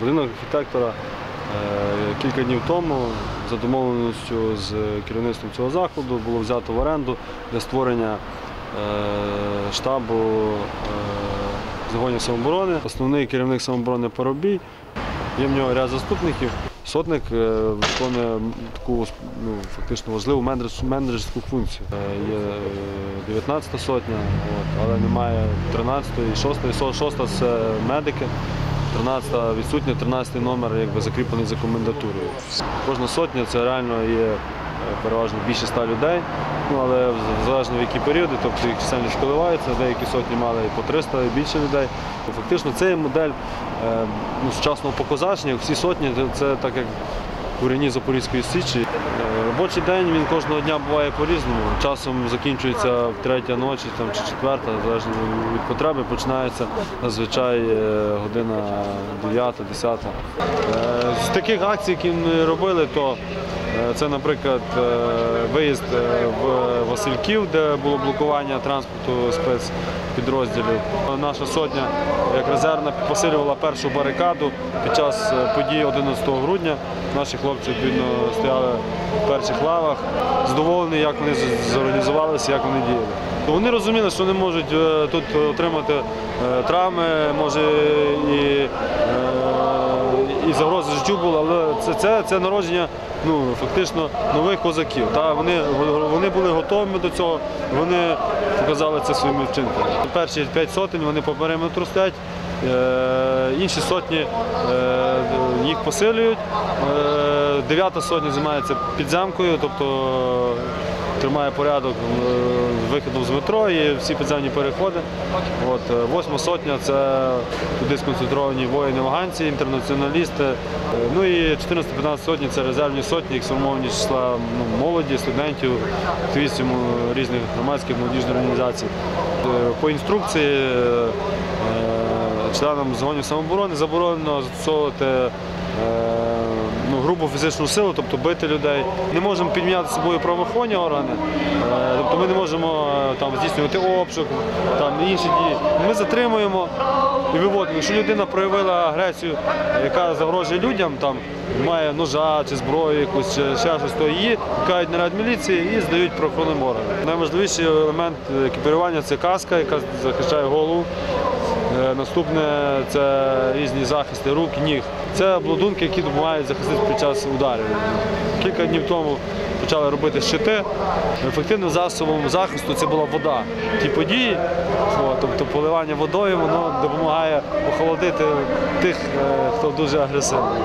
Будинок архітектора е, кілька днів тому за домовленістю з керівництвом цього заходу було взято в оренду для створення е, штабу е, загонів самооборони. Основний керівник самооборони Парубій. Є в нього ряд заступників. Сотник виконує таку ну, фактично важливу менеджерську- функцію. Є е, 19 сотня, от, але немає 13 і 6. 6 це медики. 13 відсутня, 13 номер якби закріплений за комендатурою. Кожна сотня це реально є е, переважно більше ста людей, ну, але залежно в які періоди, тобто їх чисельність коливається, деякі сотні мали і по 300 і більше людей. Фактично це модель е, ну, сучасного показання. Всі сотні це- так як курені Запорізької Січі. Е, Робочий день він кожного дня буває по-різному. Часом закінчується в третя ночі там, чи четверта, залежно від потреби, починається зазвичай е, година 9-10. З таких акцій, які ми робили, то е, це, наприклад, е, виїзд е, в Васильків, де було блокування транспорту спецпідрозділів. Наша сотня, як резервна, посилювала першу барикаду під час е, подій 11 грудня. Наші хлопці відповідно стояли в перших лавах, задоволені, як вони зорганізувалися, як вони діяли. Вони розуміли, що не можуть е, тут отримати е, травми, може е, і загрози життю було, але це, це, це народження ну, фактично нових козаків. Та вони, вони були готові до цього, вони показали це своїми вчинками. Перші п'ять сотень вони по периметру стоять. Е, Інші сотні е, їх посилюють. Е, Дев'ята сотня займається підземкою, тобто тримає порядок е, виходом з метро і всі підземні переходи. От, е, восьма сотня це туди сконцентровані воїни-ваганці, інтернаціоналісти. Е, Ну і 14-15 сотні це резервні сотні, їх сформовані числа ну, молоді, студентів, активістів різних громадських молодіжних організацій. По інструкції членам загонів самооборони заборонено застосовувати ну, грубу фізичну силу, тобто бити людей. Не можемо підміняти з собою правоохоронні органи, е, тобто ми не можемо е, там, здійснювати обшук, там, інші дії. Ми затримуємо і виводимо. Якщо людина проявила агресію, яка загрожує людям, там, має ножа чи зброю якусь, чи ще щось, то її викликають наряд міліції і здають правоохоронним органам. Найважливіший елемент екіпірування це каска, яка захищає голову. Е, Наступне це різні захисти рук, ніг. Це обладунки, які допомагають захистити під час ударів. Кілька днів тому почали робити щити. Ефективним засобом захисту це була вода. Ті події, тобто поливання водою, воно допомагає охолодити тих, е, хто дуже агресивний.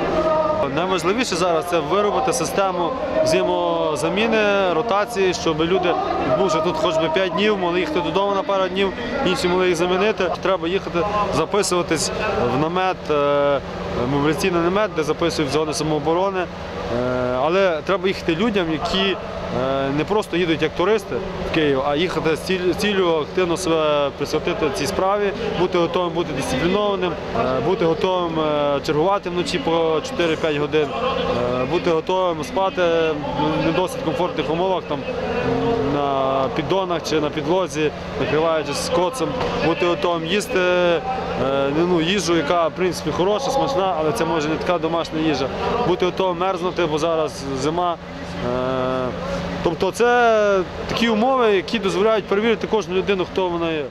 Найважливіше зараз це виробити систему взаємозаміни, ротації, щоб люди, бувши тут хоч би 5 днів, могли їхати додому на пару днів, інші могли їх замінити. Треба їхати, записуватись в намет, е, мобіляційний намет, де записують зони самооборони. Е, Але треба їхати людям, які не просто їдуть як туристи в Київ, а їхати з ціллю активно себе присвятити цій справі, бути готовим бути дисциплінованим, е, бути готовим е, чергувати вночі по 4-5 годин, е, бути готовим спати в не досить комфортних умовах там на піддонах чи на підлозі, накриваючись скотцем, бути готовим їсти е, ну, їжу, яка в принципі хороша, смачна, але це може не така домашня їжа. Бути готовим мерзнути, бо зараз зима. Е, Тобто це такі умови, які дозволяють перевірити кожну людину, хто вона є.